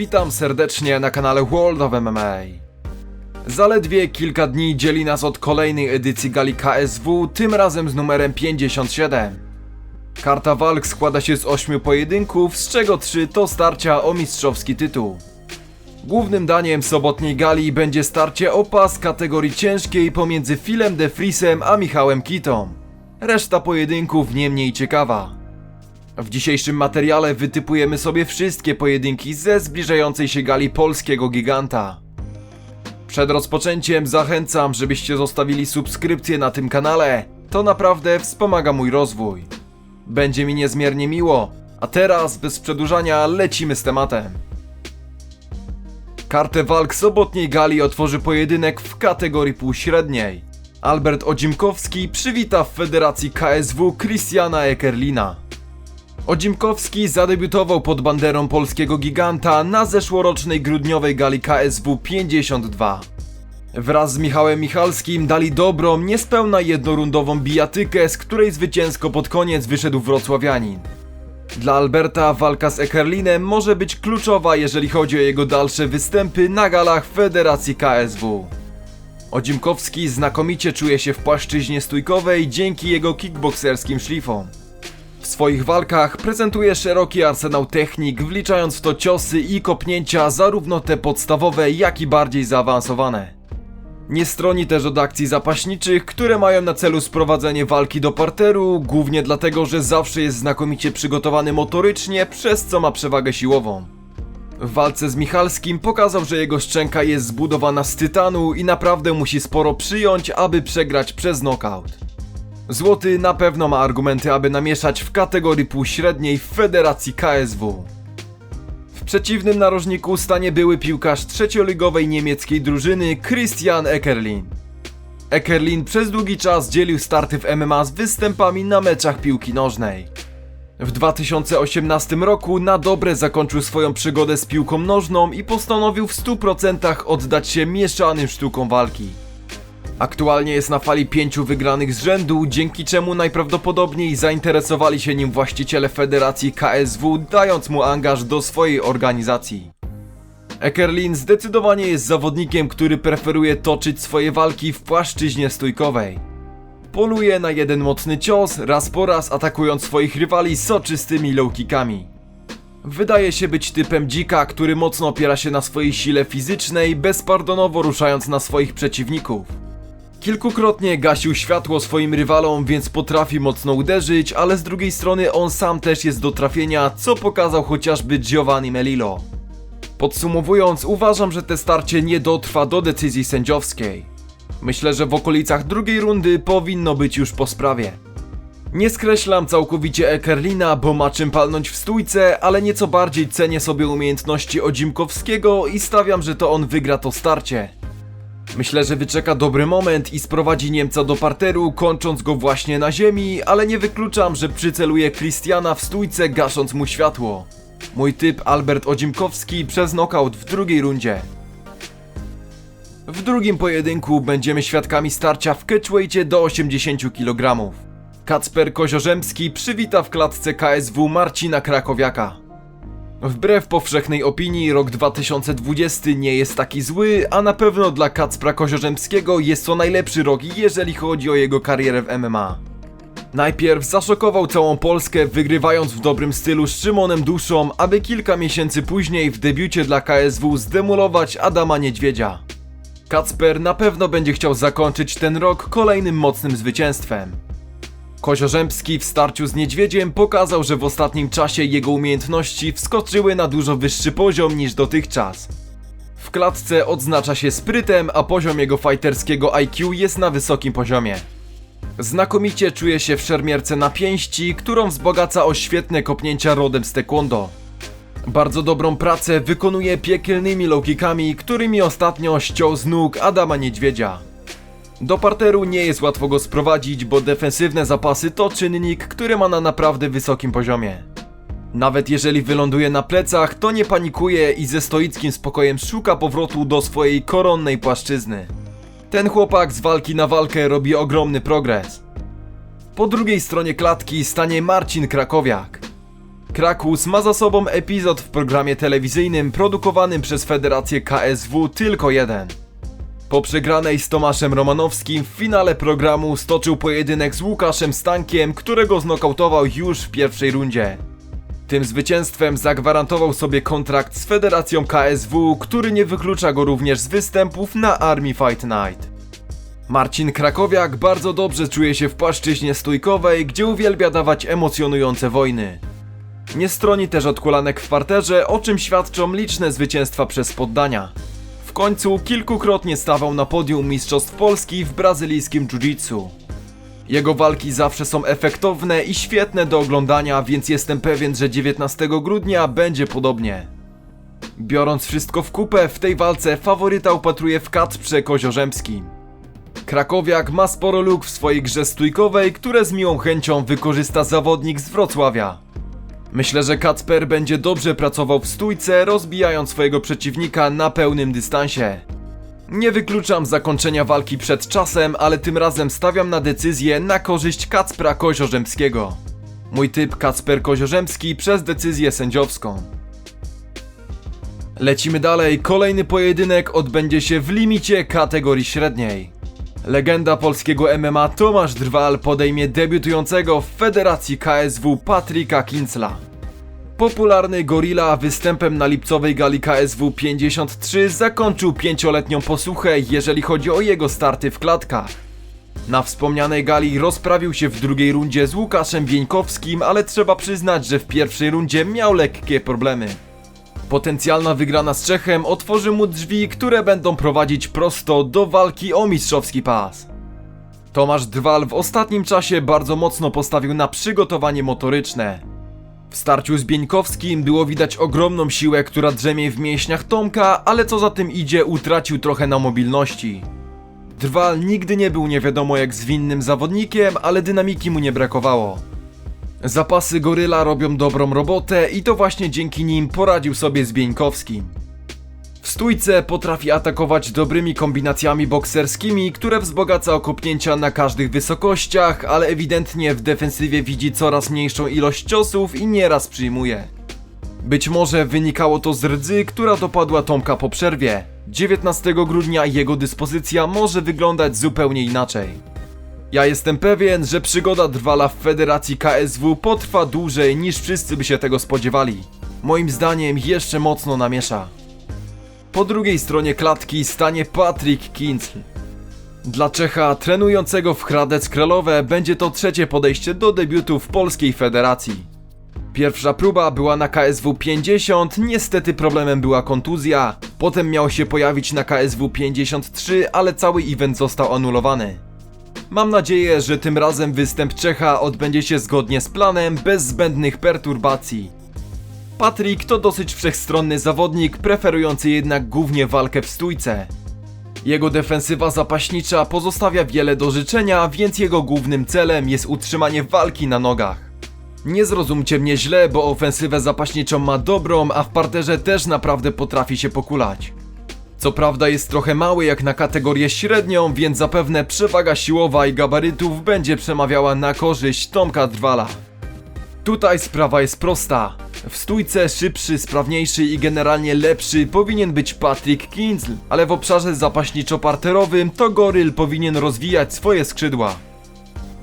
witam serdecznie na kanale World of MMA. Zaledwie kilka dni dzieli nas od kolejnej edycji gali KSW, tym razem z numerem 57. Karta walk składa się z 8 pojedynków, z czego 3 to starcia o mistrzowski tytuł. Głównym daniem sobotniej gali będzie starcie o pas kategorii ciężkiej pomiędzy Philem de Vriesem a Michałem Kitą. Reszta pojedynków nie mniej ciekawa. W dzisiejszym materiale wytypujemy sobie wszystkie pojedynki ze zbliżającej się gali polskiego giganta. Przed rozpoczęciem zachęcam, żebyście zostawili subskrypcję na tym kanale. To naprawdę wspomaga mój rozwój. Będzie mi niezmiernie miło. A teraz, bez przedłużania, lecimy z tematem. Kartę walk sobotniej gali otworzy pojedynek w kategorii półśredniej. Albert Odzimkowski przywita w federacji KSW Christiana Ekerlina. Odzimkowski zadebiutował pod banderą polskiego giganta na zeszłorocznej grudniowej gali KSW 52. Wraz z Michałem Michalskim dali dobrą, niespełna jednorundową bijatykę, z której zwycięsko pod koniec wyszedł wrocławianin. Dla Alberta walka z Ekerlinem może być kluczowa, jeżeli chodzi o jego dalsze występy na galach Federacji KSW. Odzimkowski znakomicie czuje się w płaszczyźnie stójkowej dzięki jego kickbokserskim szlifom. Swoich walkach prezentuje szeroki arsenał technik, wliczając w to ciosy i kopnięcia, zarówno te podstawowe, jak i bardziej zaawansowane. Nie stroni też od akcji zapaśniczych, które mają na celu sprowadzenie walki do parteru, głównie dlatego, że zawsze jest znakomicie przygotowany motorycznie, przez co ma przewagę siłową. W walce z Michalskim pokazał, że jego szczęka jest zbudowana z tytanu i naprawdę musi sporo przyjąć, aby przegrać przez knockout. Złoty na pewno ma argumenty, aby namieszać w kategorii półśredniej w Federacji KSW. W przeciwnym narożniku stanie były piłkarz trzecioligowej niemieckiej drużyny Christian Ekerlin. Ekerlin przez długi czas dzielił starty w MMA z występami na meczach piłki nożnej. W 2018 roku na dobre zakończył swoją przygodę z piłką nożną i postanowił w 100% oddać się mieszanym sztukom walki. Aktualnie jest na fali pięciu wygranych z rzędu, dzięki czemu najprawdopodobniej zainteresowali się nim właściciele federacji KSW, dając mu angaż do swojej organizacji. Ekerlin zdecydowanie jest zawodnikiem, który preferuje toczyć swoje walki w płaszczyźnie stójkowej. Poluje na jeden mocny cios, raz po raz atakując swoich rywali soczystymi low kickami. Wydaje się być typem dzika, który mocno opiera się na swojej sile fizycznej, bezpardonowo ruszając na swoich przeciwników. Kilkukrotnie gasił światło swoim rywalom, więc potrafi mocno uderzyć, ale z drugiej strony on sam też jest do trafienia, co pokazał chociażby Giovanni Melillo. Podsumowując, uważam, że te starcie nie dotrwa do decyzji sędziowskiej. Myślę, że w okolicach drugiej rundy powinno być już po sprawie. Nie skreślam całkowicie Ekerlina, bo ma czym palnąć w stójce, ale nieco bardziej cenię sobie umiejętności Odzimkowskiego i stawiam, że to on wygra to starcie. Myślę, że wyczeka dobry moment i sprowadzi Niemca do parteru, kończąc go właśnie na ziemi, ale nie wykluczam, że przyceluje Christiana w stójce, gasząc mu światło. Mój typ Albert Odzimkowski przez knockout w drugiej rundzie. W drugim pojedynku będziemy świadkami starcia w catchweightie do 80 kg. Kacper Koziorzemski przywita w klatce KSW Marcina Krakowiaka. Wbrew powszechnej opinii, rok 2020 nie jest taki zły, a na pewno dla Kacpra Koziorzemskiego jest to najlepszy rok, jeżeli chodzi o jego karierę w MMA. Najpierw zaszokował całą Polskę, wygrywając w dobrym stylu z Szymonem Duszą, aby kilka miesięcy później w debiucie dla KSW zdemulować Adama Niedźwiedzia. Kacper na pewno będzie chciał zakończyć ten rok kolejnym mocnym zwycięstwem. Koziorzębski w starciu z niedźwiedziem pokazał, że w ostatnim czasie jego umiejętności wskoczyły na dużo wyższy poziom niż dotychczas. W klatce odznacza się sprytem, a poziom jego fighterskiego IQ jest na wysokim poziomie. Znakomicie czuje się w szermierce na pięści, którą wzbogaca o świetne kopnięcia rodem z taekwondo. Bardzo dobrą pracę wykonuje piekielnymi low-kickami, którymi ostatnio ściął z nóg Adama Niedźwiedzia. Do parteru nie jest łatwo go sprowadzić, bo defensywne zapasy to czynnik, który ma na naprawdę wysokim poziomie. Nawet jeżeli wyląduje na plecach, to nie panikuje i ze stoickim spokojem szuka powrotu do swojej koronnej płaszczyzny. Ten chłopak z walki na walkę robi ogromny progres. Po drugiej stronie klatki stanie Marcin Krakowiak. Krakus ma za sobą epizod w programie telewizyjnym produkowanym przez Federację KSW tylko jeden. Po przegranej z Tomaszem Romanowskim w finale programu stoczył pojedynek z Łukaszem Stankiem, którego znokautował już w pierwszej rundzie. Tym zwycięstwem zagwarantował sobie kontrakt z Federacją KSW, który nie wyklucza go również z występów na Army Fight Night. Marcin Krakowiak bardzo dobrze czuje się w płaszczyźnie stójkowej, gdzie uwielbia dawać emocjonujące wojny. Nie stroni też od kulanek w parterze, o czym świadczą liczne zwycięstwa przez poddania. W końcu kilkukrotnie stawał na podium Mistrzostw Polski w brazylijskim jiu-jitsu. Jego walki zawsze są efektowne i świetne do oglądania, więc jestem pewien, że 19 grudnia będzie podobnie. Biorąc wszystko w kupę, w tej walce faworyta upatruję w Kacprze Koziorzemskim. Krakowiak ma sporo luk w swojej grze stójkowej, które z miłą chęcią wykorzysta zawodnik z Wrocławia. Myślę, że Kacper będzie dobrze pracował w stójce, rozbijając swojego przeciwnika na pełnym dystansie. Nie wykluczam zakończenia walki przed czasem, ale tym razem stawiam na decyzję na korzyść Kacpra Koziorzemskiego. Mój typ Kacper Koziorzemski przez decyzję sędziowską. Lecimy dalej, kolejny pojedynek odbędzie się w limicie kategorii średniej. Legenda polskiego MMA Tomasz Drwal podejmie debiutującego w Federacji KSW Patryka Kincla. Popularny Gorilla występem na lipcowej gali KSW 53 zakończył pięcioletnią posłuchę, jeżeli chodzi o jego starty w klatkach. Na wspomnianej gali rozprawił się w drugiej rundzie z Łukaszem Wieńkowskim, ale trzeba przyznać, że w pierwszej rundzie miał lekkie problemy. Potencjalna wygrana z Czechem otworzy mu drzwi, które będą prowadzić prosto do walki o mistrzowski pas. Tomasz Drwal w ostatnim czasie bardzo mocno postawił na przygotowanie motoryczne. W starciu z Bieńkowskim było widać ogromną siłę, która drzemie w mięśniach Tomka, ale co za tym idzie, utracił trochę na mobilności. Drwal nigdy nie był nie wiadomo jak zwinnym zawodnikiem, ale dynamiki mu nie brakowało. Zapasy Goryla robią dobrą robotę i to właśnie dzięki nim poradził sobie z Bieńkowskim. W stójce potrafi atakować dobrymi kombinacjami bokserskimi, które wzbogaca o kopnięcia na każdych wysokościach, ale ewidentnie w defensywie widzi coraz mniejszą ilość ciosów i nieraz przyjmuje. Być może wynikało to z rdzy, która dopadła Tomka po przerwie. 19 grudnia jego dyspozycja może wyglądać zupełnie inaczej. Ja jestem pewien, że przygoda Drwala w Federacji KSW potrwa dłużej niż wszyscy by się tego spodziewali. Moim zdaniem jeszcze mocno namiesza. Po drugiej stronie klatki stanie Patryk Kincl. Dla Czecha trenującego w Hradec Kralowe będzie to trzecie podejście do debiutu w polskiej federacji. Pierwsza próba była na KSW 50, niestety problemem była kontuzja. Potem miał się pojawić na KSW 53, ale cały event został anulowany. Mam nadzieję, że tym razem występ Czecha odbędzie się zgodnie z planem, bez zbędnych perturbacji. Patryk to dosyć wszechstronny zawodnik, preferujący jednak głównie walkę w stójce. Jego defensywa zapaśnicza pozostawia wiele do życzenia, więc jego głównym celem jest utrzymanie walki na nogach. Nie zrozumcie mnie źle, bo ofensywę zapaśniczą ma dobrą, a w parterze też naprawdę potrafi się pokulać. Co prawda jest trochę mały jak na kategorię średnią, więc zapewne przewaga siłowa i gabarytów będzie przemawiała na korzyść Tomka Drwala. Tutaj sprawa jest prosta. W stójce szybszy, sprawniejszy i generalnie lepszy powinien być Patrick Kincl, ale w obszarze zapaśniczo-parterowym to Goryl powinien rozwijać swoje skrzydła.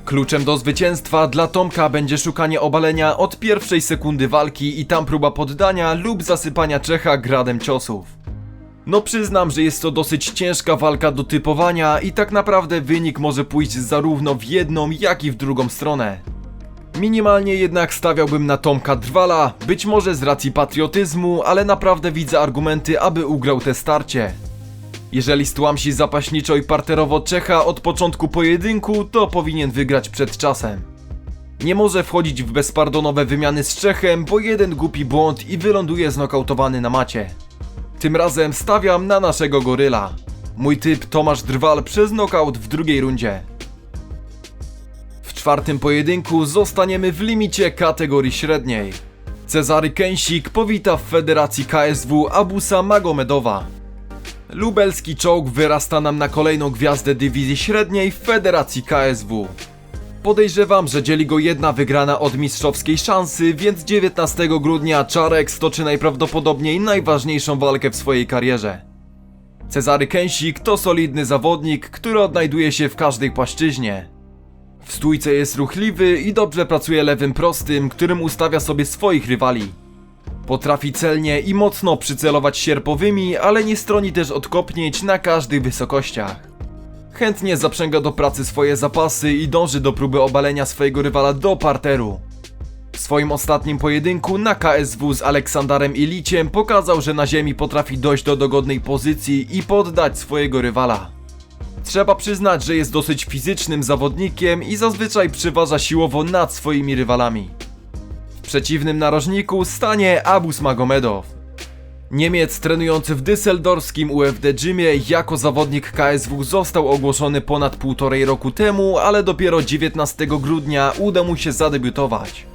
Kluczem do zwycięstwa dla Tomka będzie szukanie obalenia od pierwszej sekundy walki i tam próba poddania lub zasypania Czecha gradem ciosów. No przyznam, że jest to dosyć ciężka walka do typowania i tak naprawdę wynik może pójść zarówno w jedną, jak i w drugą stronę. Minimalnie jednak stawiałbym na Tomka Drwala, być może z racji patriotyzmu, ale naprawdę widzę argumenty, aby ugrał te starcie. Jeżeli stłamsi zapaśniczo i parterowo Czecha od początku pojedynku, to powinien wygrać przed czasem. Nie może wchodzić w bezpardonowe wymiany z Czechem, bo jeden głupi błąd i wyląduje znokautowany na macie. Tym razem stawiam na naszego goryla. Mój typ Tomasz Drwal przez knockout w drugiej rundzie. W czwartym pojedynku zostaniemy w limicie kategorii średniej. Cezary Kęsik powita w Federacji KSW Abusa Magomedowa. Lubelski czołg wyrasta nam na kolejną gwiazdę dywizji średniej w Federacji KSW. Podejrzewam, że dzieli go jedna wygrana od mistrzowskiej szansy, więc 19 grudnia Czarek stoczy najprawdopodobniej najważniejszą walkę w swojej karierze. Cezary Kęsik to solidny zawodnik, który odnajduje się w każdej płaszczyźnie. W stójce jest ruchliwy i dobrze pracuje lewym prostym, którym ustawia sobie swoich rywali. Potrafi celnie i mocno przycelować sierpowymi, ale nie stroni też od kopnięć na każdych wysokościach. Chętnie zaprzęga do pracy swoje zapasy i dąży do próby obalenia swojego rywala do parteru. W swoim ostatnim pojedynku na KSW z Aleksandarem Iliciem pokazał, że na ziemi potrafi dojść do dogodnej pozycji i poddać swojego rywala. Trzeba przyznać, że jest dosyć fizycznym zawodnikiem i zazwyczaj przeważa siłowo nad swoimi rywalami. W przeciwnym narożniku stanie Abus Magomedow. Niemiec trenujący w dyseldorskim UFD Gymie jako zawodnik KSW został ogłoszony ponad półtorej roku temu, ale dopiero 19 grudnia uda mu się zadebiutować.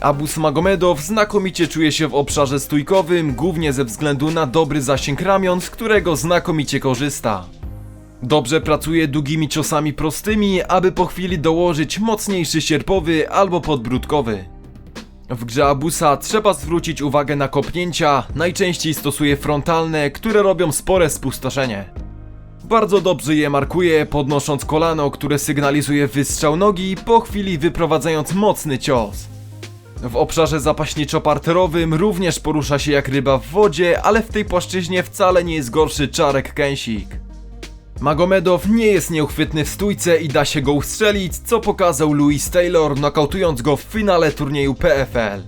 Abus Magomedow znakomicie czuje się w obszarze stójkowym, głównie ze względu na dobry zasięg ramion, z którego znakomicie korzysta. Dobrze pracuje długimi ciosami prostymi, aby po chwili dołożyć mocniejszy sierpowy albo podbródkowy. W grze Abusa trzeba zwrócić uwagę na kopnięcia, najczęściej stosuje frontalne, które robią spore spustoszenie. Bardzo dobrze je markuje, podnosząc kolano, które sygnalizuje wystrzał nogi, po chwili wyprowadzając mocny cios. W obszarze zapaśniczo-parterowym również porusza się jak ryba w wodzie, ale w tej płaszczyźnie wcale nie jest gorszy Czarek Kęsik. Magomedow nie jest nieuchwytny w stójce i da się go ustrzelić, co pokazał Louis Taylor, nokautując go w finale turnieju PFL.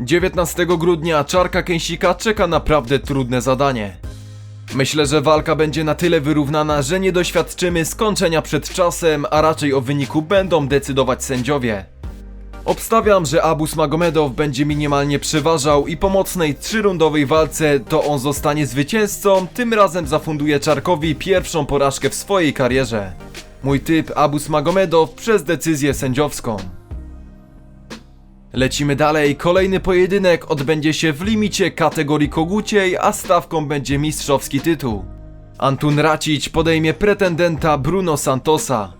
19 grudnia Czarka Kęsika czeka naprawdę trudne zadanie. Myślę, że walka będzie na tyle wyrównana, że nie doświadczymy skończenia przed czasem, a raczej o wyniku będą decydować sędziowie. Obstawiam, że Abus Magomedow będzie minimalnie przeważał i po mocnej trzyrundowej walce to on zostanie zwycięzcą, tym razem zafunduje Czarkowi pierwszą porażkę w swojej karierze. Mój typ Abus Magomedow przez decyzję sędziowską. Lecimy dalej, kolejny pojedynek odbędzie się w limicie kategorii koguciej, a stawką będzie mistrzowski tytuł. Antun Racić podejmie pretendenta Bruno Santosa.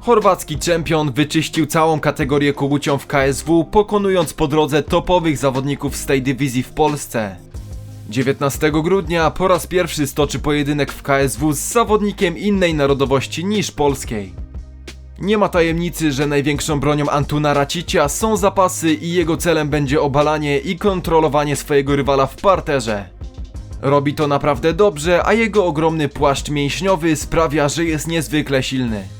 Chorwacki czempion wyczyścił całą kategorię kogucią w KSW, pokonując po drodze topowych zawodników z tej dywizji w Polsce. 19 grudnia po raz pierwszy stoczy pojedynek w KSW z zawodnikiem innej narodowości niż polskiej. Nie ma tajemnicy, że największą bronią Antuna Racicia są zapasy i jego celem będzie obalanie i kontrolowanie swojego rywala w parterze. Robi to naprawdę dobrze, a jego ogromny płaszcz mięśniowy sprawia, że jest niezwykle silny.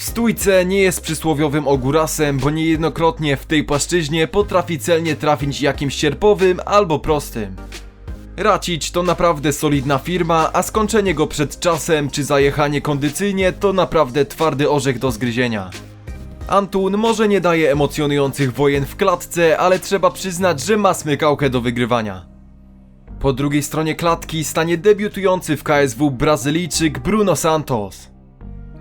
W stójce nie jest przysłowiowym ogórasem, bo niejednokrotnie w tej płaszczyźnie potrafi celnie trafić jakimś sierpowym albo prostym. Racić to naprawdę solidna firma, a skończenie go przed czasem czy zajechanie kondycyjnie to naprawdę twardy orzech do zgryzienia. Antun może nie daje emocjonujących wojen w klatce, ale trzeba przyznać, że ma smykałkę do wygrywania. Po drugiej stronie klatki stanie debiutujący w KSW Brazylijczyk Bruno Santos.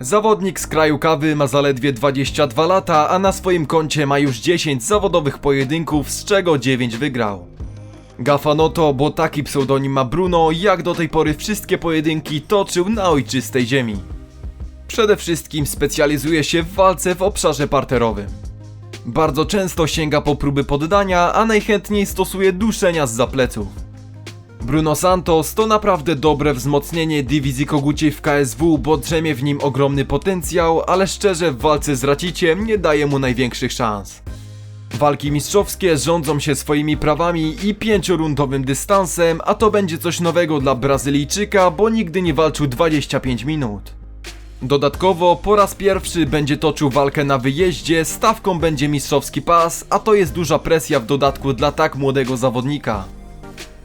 Zawodnik z kraju kawy ma zaledwie 22 lata, a na swoim koncie ma już 10 zawodowych pojedynków, z czego 9 wygrał. Gafanoto, bo taki pseudonim ma Bruno, jak do tej pory wszystkie pojedynki toczył na ojczystej ziemi. Przede wszystkim specjalizuje się w walce w obszarze parterowym. Bardzo często sięga po próby poddania, a najchętniej stosuje duszenia z zapleców. Bruno Santos to naprawdę dobre wzmocnienie dywizji koguciej w KSW, bo drzemie w nim ogromny potencjał, ale szczerze w walce z Raciciem nie daje mu największych szans. Walki mistrzowskie rządzą się swoimi prawami i pięciorundowym dystansem, a to będzie coś nowego dla Brazylijczyka, bo nigdy nie walczył 25 minut. Dodatkowo po raz pierwszy będzie toczył walkę na wyjeździe, stawką będzie mistrzowski pas, a to jest duża presja w dodatku dla tak młodego zawodnika.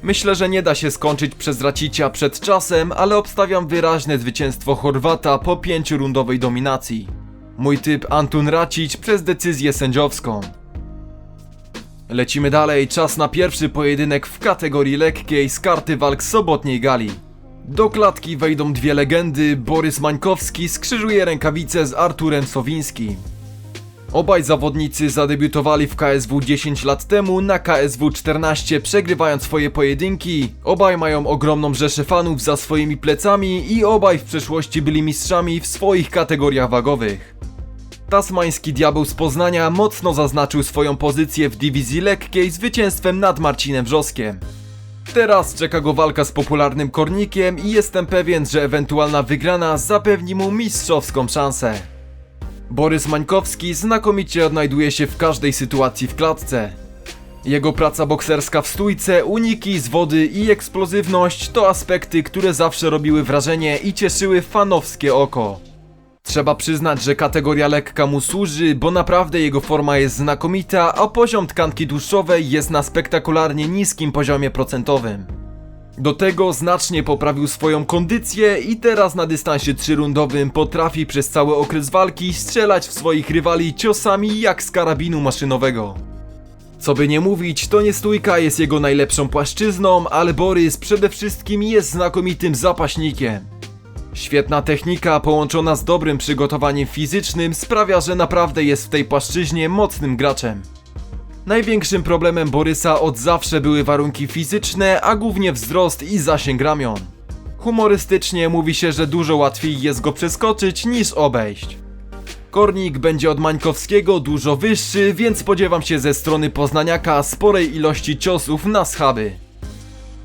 Myślę, że nie da się skończyć przez Racicia przed czasem, ale obstawiam wyraźne zwycięstwo Chorwata po pięciorundowej dominacji. Mój typ Antun Racic przez decyzję sędziowską. Lecimy dalej, czas na pierwszy pojedynek w kategorii lekkiej z karty walk sobotniej gali. Do klatki wejdą dwie legendy, Borys Mańkowski skrzyżuje rękawice z Arturem Sowińskim. Obaj zawodnicy zadebiutowali w KSW 10 lat temu, na KSW 14 przegrywając swoje pojedynki. Obaj mają ogromną rzeszę fanów za swoimi plecami i obaj w przeszłości byli mistrzami w swoich kategoriach wagowych. Tasmański Diabeł z Poznania mocno zaznaczył swoją pozycję w dywizji lekkiej zwycięstwem nad Marcinem Wrzoskiem. Teraz czeka go walka z popularnym Kornikiem i jestem pewien, że ewentualna wygrana zapewni mu mistrzowską szansę. Borys Mańkowski znakomicie odnajduje się w każdej sytuacji w klatce. Jego praca bokserska w stójce, uniki z wody i eksplozywność to aspekty, które zawsze robiły wrażenie i cieszyły fanowskie oko. Trzeba przyznać, że kategoria lekka mu służy, bo naprawdę jego forma jest znakomita, a poziom tkanki tłuszczowej jest na spektakularnie niskim poziomie procentowym. Do tego znacznie poprawił swoją kondycję i teraz na dystansie trzyrundowym potrafi przez cały okres walki strzelać w swoich rywali ciosami jak z karabinu maszynowego. Co by nie mówić, to nie stójka jest jego najlepszą płaszczyzną, ale Borys przede wszystkim jest znakomitym zapaśnikiem. Świetna technika połączona z dobrym przygotowaniem fizycznym sprawia, że naprawdę jest w tej płaszczyźnie mocnym graczem. Największym problemem Borysa od zawsze były warunki fizyczne, a głównie wzrost i zasięg ramion. Humorystycznie mówi się, że dużo łatwiej jest go przeskoczyć niż obejść. Kornik będzie od Mańkowskiego dużo wyższy, więc spodziewam się ze strony Poznaniaka sporej ilości ciosów na schaby.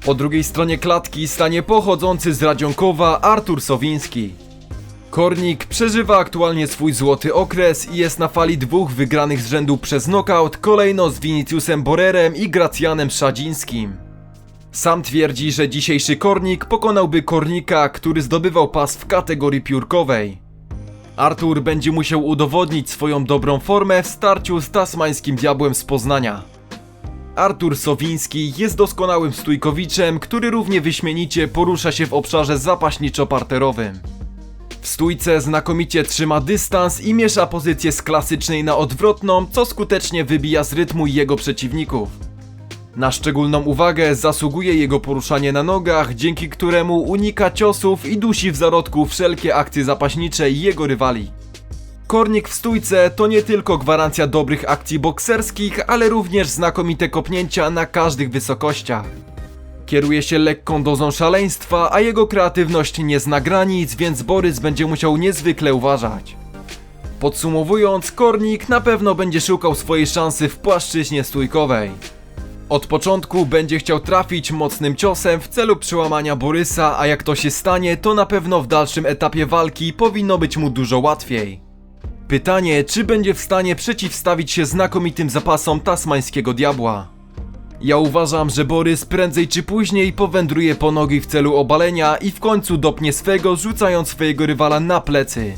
Po drugiej stronie klatki stanie pochodzący z Radzionkowa Artur Sowiński. Kornik przeżywa aktualnie swój złoty okres i jest na fali dwóch wygranych z rzędu przez knockout kolejno z Viniciusem Borerem i Gracjanem Szadzińskim. Sam twierdzi, że dzisiejszy Kornik pokonałby Kornika, który zdobywał pas w kategorii piórkowej. Artur będzie musiał udowodnić swoją dobrą formę w starciu z tasmańskim diabłem z Poznania. Artur Sowiński jest doskonałym stójkowiczem, który równie wyśmienicie porusza się w obszarze zapaśniczo-parterowym. W stójce znakomicie trzyma dystans i miesza pozycję z klasycznej na odwrotną, co skutecznie wybija z rytmu jego przeciwników. Na szczególną uwagę zasługuje jego poruszanie na nogach, dzięki któremu unika ciosów i dusi w zarodku wszelkie akcje zapaśnicze jego rywali. Kornik w stójce to nie tylko gwarancja dobrych akcji bokserskich, ale również znakomite kopnięcia na każdych wysokościach. Kieruje się lekką dozą szaleństwa, a jego kreatywność nie zna granic, więc Borys będzie musiał niezwykle uważać. Podsumowując, Kornik na pewno będzie szukał swojej szansy w płaszczyźnie stójkowej. Od początku będzie chciał trafić mocnym ciosem w celu przełamania Borysa, a jak to się stanie, to na pewno w dalszym etapie walki powinno być mu dużo łatwiej. Pytanie, czy będzie w stanie przeciwstawić się znakomitym zapasom tasmańskiego diabła? Ja uważam, że Borys prędzej czy później powędruje po nogi w celu obalenia i w końcu dopnie swego, rzucając swojego rywala na plecy.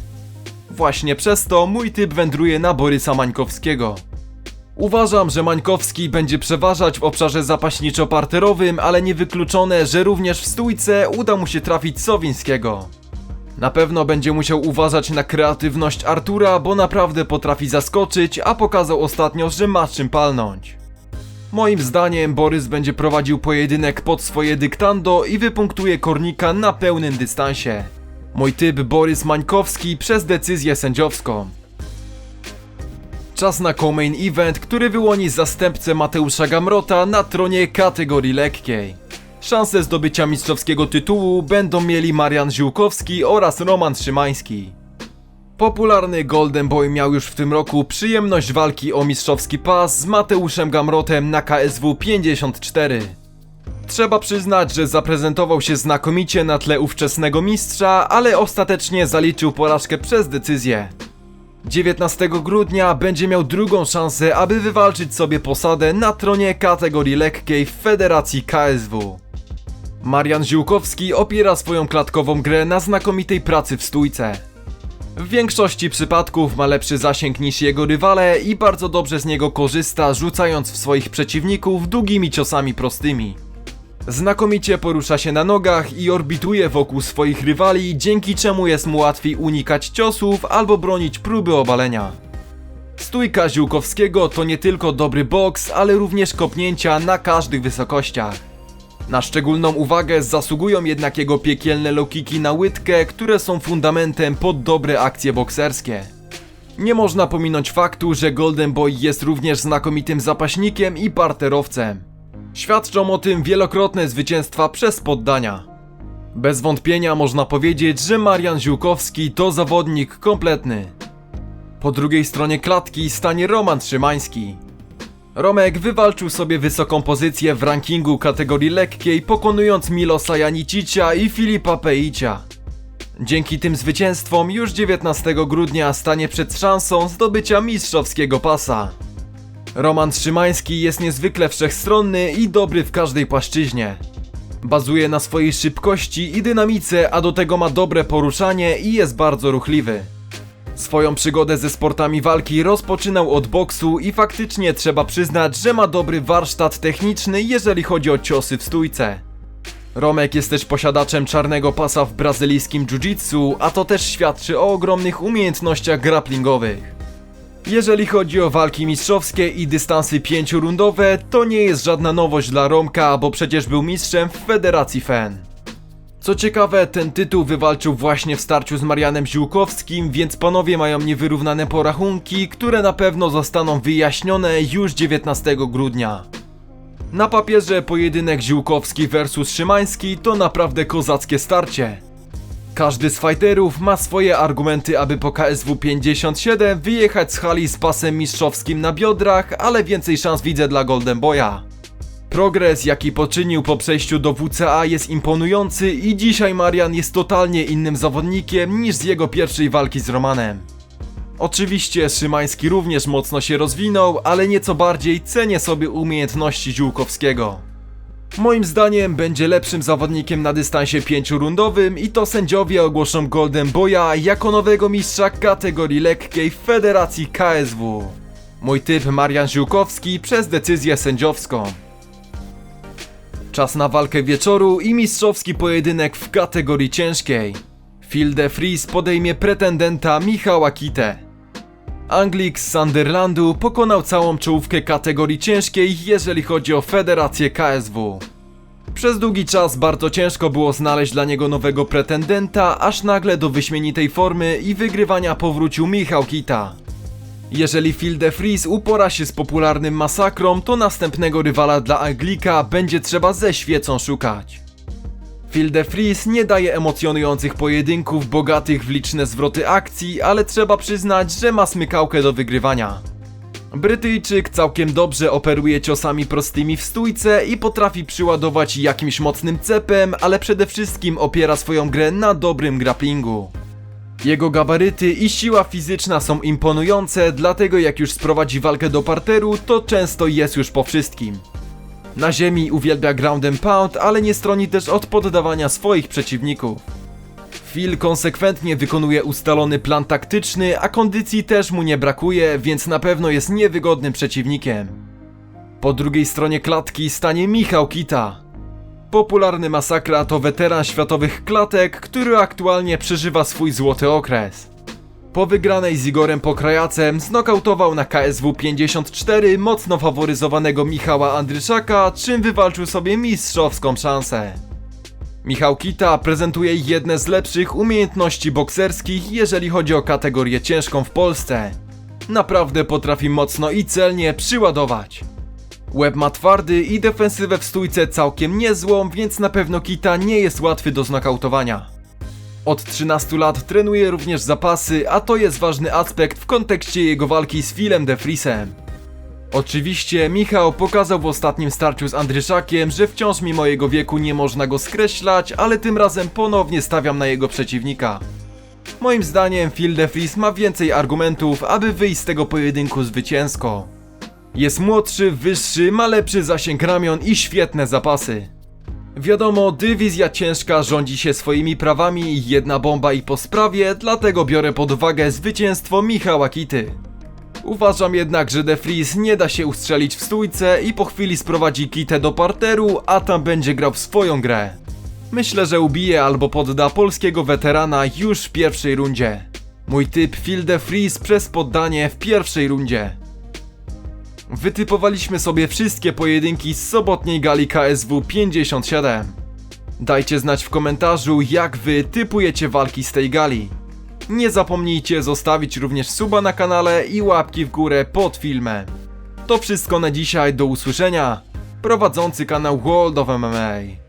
Właśnie przez to mój typ wędruje na Borysa Mańkowskiego. Uważam, że Mańkowski będzie przeważać w obszarze zapaśniczo-parterowym, ale niewykluczone, że również w stójce uda mu się trafić Sowińskiego. Na pewno będzie musiał uważać na kreatywność Artura, bo naprawdę potrafi zaskoczyć, a pokazał ostatnio, że ma czym palnąć. Moim zdaniem Borys będzie prowadził pojedynek pod swoje dyktando i wypunktuje Kornika na pełnym dystansie. Mój typ Borys Mańkowski przez decyzję sędziowską. Czas na co-main event, który wyłoni zastępcę Mateusza Gamrota na tronie kategorii lekkiej. Szanse zdobycia mistrzowskiego tytułu będą mieli Marian Ziółkowski oraz Roman Szymański. Popularny Golden Boy miał już w tym roku przyjemność walki o mistrzowski pas z Mateuszem Gamrotem na KSW 54. Trzeba przyznać, że zaprezentował się znakomicie na tle ówczesnego mistrza, ale ostatecznie zaliczył porażkę przez decyzję. 19 grudnia będzie miał drugą szansę, aby wywalczyć sobie posadę na tronie kategorii lekkiej w Federacji KSW. Marian Ziółkowski opiera swoją klatkową grę na znakomitej pracy w stójce. W większości przypadków ma lepszy zasięg niż jego rywale i bardzo dobrze z niego korzysta, rzucając w swoich przeciwników długimi ciosami prostymi. Znakomicie porusza się na nogach i orbituje wokół swoich rywali, dzięki czemu jest mu łatwiej unikać ciosów albo bronić próby obalenia. Stójka Ziółkowskiego to nie tylko dobry boks, ale również kopnięcia na każdych wysokościach. Na szczególną uwagę zasługują jednak jego piekielne lokiki na łydkę, które są fundamentem pod dobre akcje bokserskie. Nie można pominąć faktu, że Golden Boy jest również znakomitym zapaśnikiem i parterowcem. Świadczą o tym wielokrotne zwycięstwa przez poddania. Bez wątpienia można powiedzieć, że Marian Ziółkowski to zawodnik kompletny. Po drugiej stronie klatki stanie Roman Szymański. Romek wywalczył sobie wysoką pozycję w rankingu kategorii lekkiej, pokonując Milosa Janicicia i Filipa Peicia. Dzięki tym zwycięstwom już 19 grudnia stanie przed szansą zdobycia mistrzowskiego pasa. Roman Szymański jest niezwykle wszechstronny i dobry w każdej płaszczyźnie. Bazuje na swojej szybkości i dynamice, a do tego ma dobre poruszanie i jest bardzo ruchliwy. Swoją przygodę ze sportami walki rozpoczynał od boksu i faktycznie trzeba przyznać, że ma dobry warsztat techniczny, jeżeli chodzi o ciosy w stójce. Romek jest też posiadaczem czarnego pasa w brazylijskim jiu-jitsu, a to też świadczy o ogromnych umiejętnościach grapplingowych. Jeżeli chodzi o walki mistrzowskie i dystansy pięciorundowe, to nie jest żadna nowość dla Romka, bo przecież był mistrzem w Federacji FEN. Co ciekawe, ten tytuł wywalczył właśnie w starciu z Marianem Ziółkowskim, więc panowie mają niewyrównane porachunki, które na pewno zostaną wyjaśnione już 19 grudnia. Na papierze pojedynek Ziółkowski vs Szymański to naprawdę kozackie starcie. Każdy z fighterów ma swoje argumenty, aby po KSW 57 wyjechać z hali z pasem mistrzowskim na biodrach, ale więcej szans widzę dla Golden Boya. Progres, jaki poczynił po przejściu do WCA jest imponujący i dzisiaj Marian jest totalnie innym zawodnikiem niż z jego pierwszej walki z Romanem. Oczywiście Szymański również mocno się rozwinął, ale nieco bardziej cenię sobie umiejętności Ziółkowskiego. Moim zdaniem będzie lepszym zawodnikiem na dystansie pięciorundowym i to sędziowie ogłoszą Golden Boya jako nowego mistrza kategorii lekkiej w Federacji KSW. Mój typ Marian Ziółkowski przez decyzję sędziowską. Czas na walkę wieczoru i mistrzowski pojedynek w kategorii ciężkiej. Phil de Vries podejmie pretendenta Michała Kitę. Anglik z Sunderlandu pokonał całą czołówkę kategorii ciężkiej, jeżeli chodzi o federację KSW. Przez długi czas bardzo ciężko było znaleźć dla niego nowego pretendenta, aż nagle do wyśmienitej formy i wygrywania powrócił Michał Kita. Jeżeli Phil de Vries upora się z popularnym masakrą, to następnego rywala dla Anglika będzie trzeba ze świecą szukać. Phil de Vries nie daje emocjonujących pojedynków bogatych w liczne zwroty akcji, ale trzeba przyznać, że ma smykałkę do wygrywania. Brytyjczyk całkiem dobrze operuje ciosami prostymi w stójce i potrafi przyładować jakimś mocnym cepem, ale przede wszystkim opiera swoją grę na dobrym grapplingu. Jego gabaryty i siła fizyczna są imponujące, dlatego jak już sprowadzi walkę do parteru, to często jest już po wszystkim. Na ziemi uwielbia ground and pound, ale nie stroni też od poddawania swoich przeciwników. Phil konsekwentnie wykonuje ustalony plan taktyczny, a kondycji też mu nie brakuje, więc na pewno jest niewygodnym przeciwnikiem. Po drugiej stronie klatki stanie Michał Kita. Popularny masakra to weteran światowych klatek, który aktualnie przeżywa swój złoty okres. Po wygranej z Igorem Pokrajacem znokautował na KSW 54 mocno faworyzowanego Michała Andryszaka, czym wywalczył sobie mistrzowską szansę. Michał Kita prezentuje jedne z lepszych umiejętności bokserskich, jeżeli chodzi o kategorię ciężką w Polsce. Naprawdę potrafi mocno i celnie przyładować. Łeb ma twardy i defensywę w stójce całkiem niezłą, więc na pewno Kita nie jest łatwy do znokautowania. Od 13 lat trenuje również zapasy, a to jest ważny aspekt w kontekście jego walki z Philem de Vriesem. Oczywiście Michał pokazał w ostatnim starciu z Andryszakiem, że wciąż mimo jego wieku nie można go skreślać, ale tym razem ponownie stawiam na jego przeciwnika. Moim zdaniem Phil de Vries ma więcej argumentów, aby wyjść z tego pojedynku zwycięsko. Jest młodszy, wyższy, ma lepszy zasięg ramion i świetne zapasy. Wiadomo, dywizja ciężka rządzi się swoimi prawami, jedna bomba i po sprawie, dlatego biorę pod uwagę zwycięstwo Michała Kity. Uważam jednak, że De Vries nie da się ustrzelić w stójce i po chwili sprowadzi Kitę do parteru, a tam będzie grał w swoją grę. Myślę, że ubije albo podda polskiego weterana już w pierwszej rundzie. Mój typ Phil De Vries przez poddanie w pierwszej rundzie. Wytypowaliśmy sobie wszystkie pojedynki z sobotniej gali KSW 57. Dajcie znać w komentarzu, jak wy typujecie walki z tej gali. Nie zapomnijcie zostawić również suba na kanale i łapki w górę pod filmem. To wszystko na dzisiaj, do usłyszenia. Prowadzący kanał World of MMA.